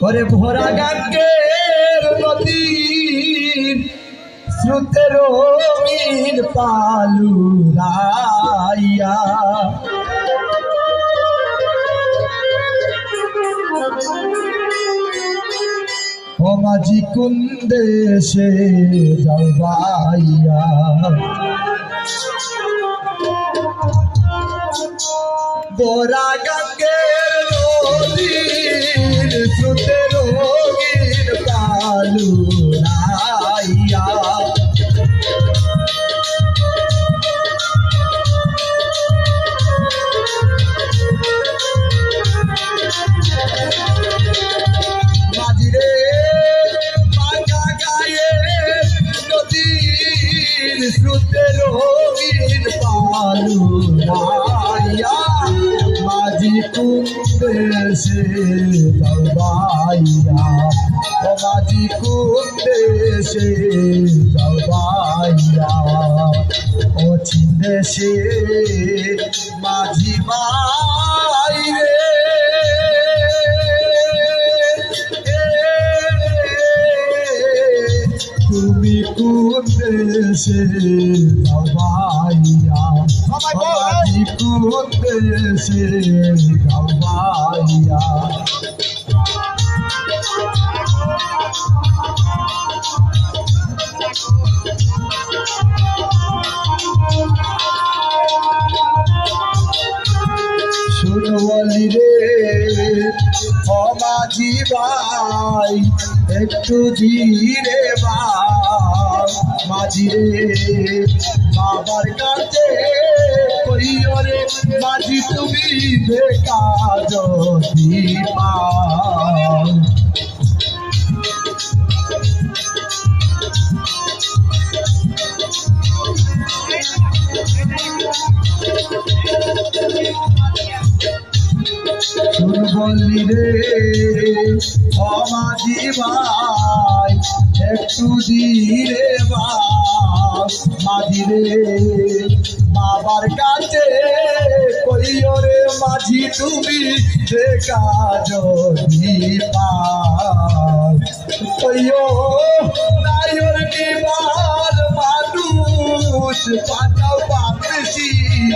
করে ভরা গাঙ্গের নদীর স্রোতের রঙিন পালু রাইয়া। মাঝি কুন্দে সে যাও বাইয়া গোরা গঙ্গের মাঝি কুন্দেশে যাবাইয়া ও মাঝি কুন্দেশে যাবাইয়া ও ছিন্দেশে মাঝি বাইরে তুমি কোন দেশে গাবাইয়া বাবাজি কোন শুনবলি রে সমাজি ভাই একটু ধীরে মাঝি রে, বাবার কাছে কইও রে, মাঝি তুমি বেকার যদি পাও বললি রে অমাঝি ভাই একটু বাস। মাঝি রে বাবার কাছে কইও রে মাঝি, তুমি যদি পাও কইও নাইর নিবার মানুষ, পাতাও পাপসি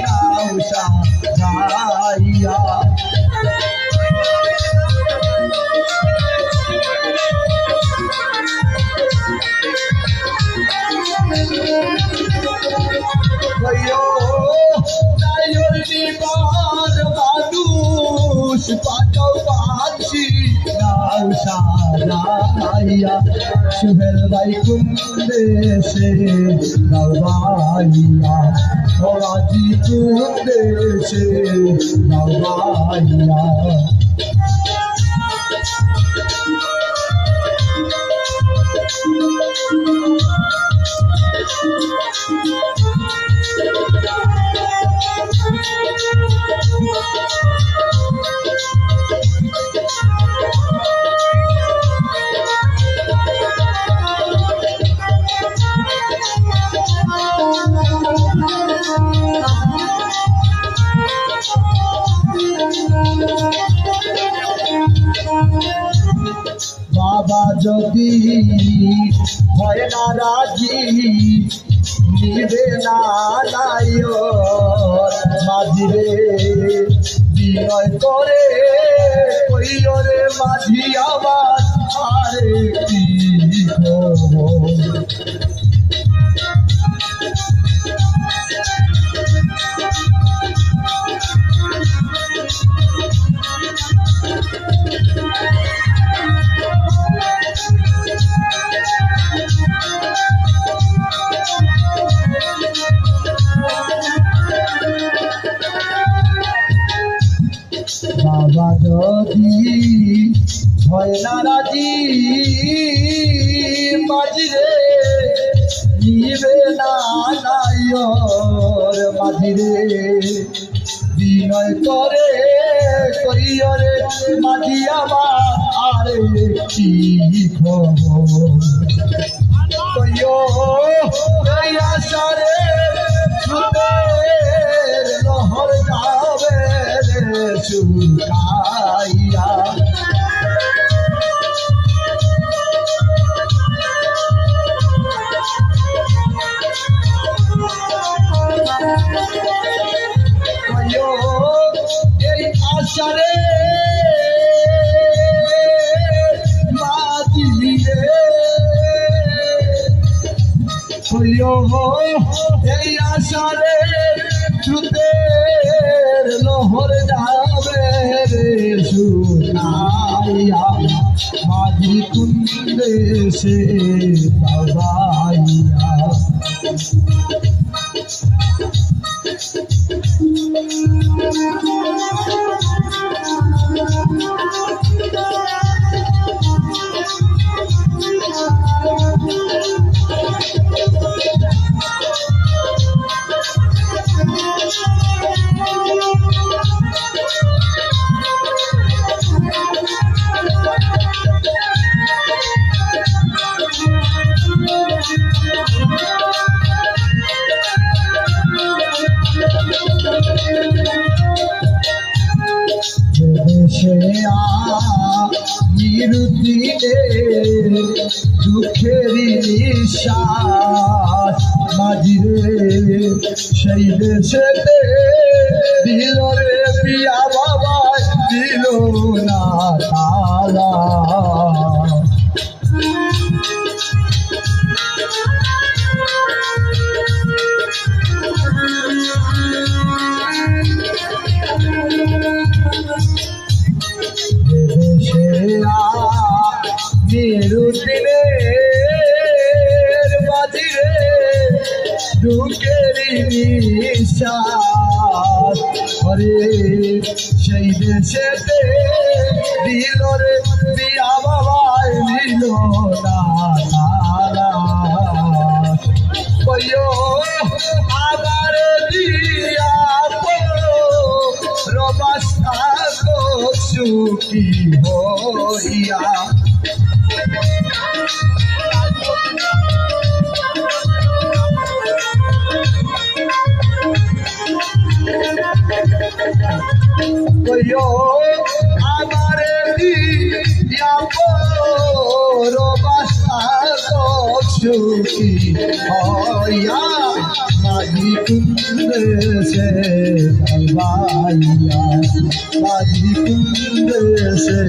নাও সাইয়া পাতাও পাপসি নাও সাইয়া সুহেল ভাই কুন্দেশে নবাইয়া ওরাজি কুন্দেশে নবাইয়া বাবা যদি হয় না রাজি নিবে না মাঝিরে বিনয় করে রে মাঝি আবার আরে কি বাবা যদি হয় না রাজি নিবে না নাইর মাঝিরে বিনয় করে করিয়রে মাঝি আমার আরে কি খবর? কইও কইয়া সারে Machucar যাবে রে সুনাইয়া মাঝি সে নিরুদ্দিনে দুঃখের নিশ্বাস মাঝিরে সেই দেশেতে নিঃশ্বাস হরে সেই দেশেতে দিল রে দিয়া বাবাই দিল না তারা কইও হইয়া। কইও আমারে দিয়া রবাস্তা সুখী হইয়া মাঝি কুন্দে সে ভাইয়া মাঝি কুন্দে সে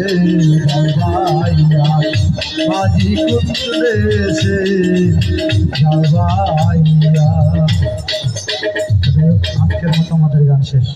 ভাইয়া মাঝি কুন্দে সে ভাইয়া আজকের মতো আমাদের গান শেষ।